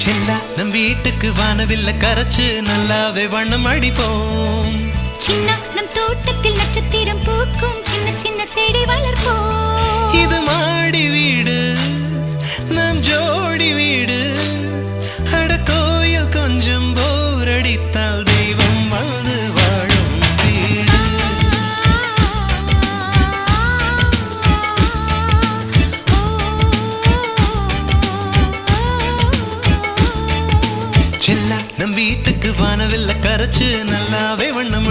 செல்லா நம் வீட்டுக்கு வானவில்ல கரைச்சு நல்லாவே வண்ணம் அடிப்போம். சின்ன செல்லா நம் வீட்டுக்கு வானவில்ல கரைச்சு நல்லாவே வண்ணம்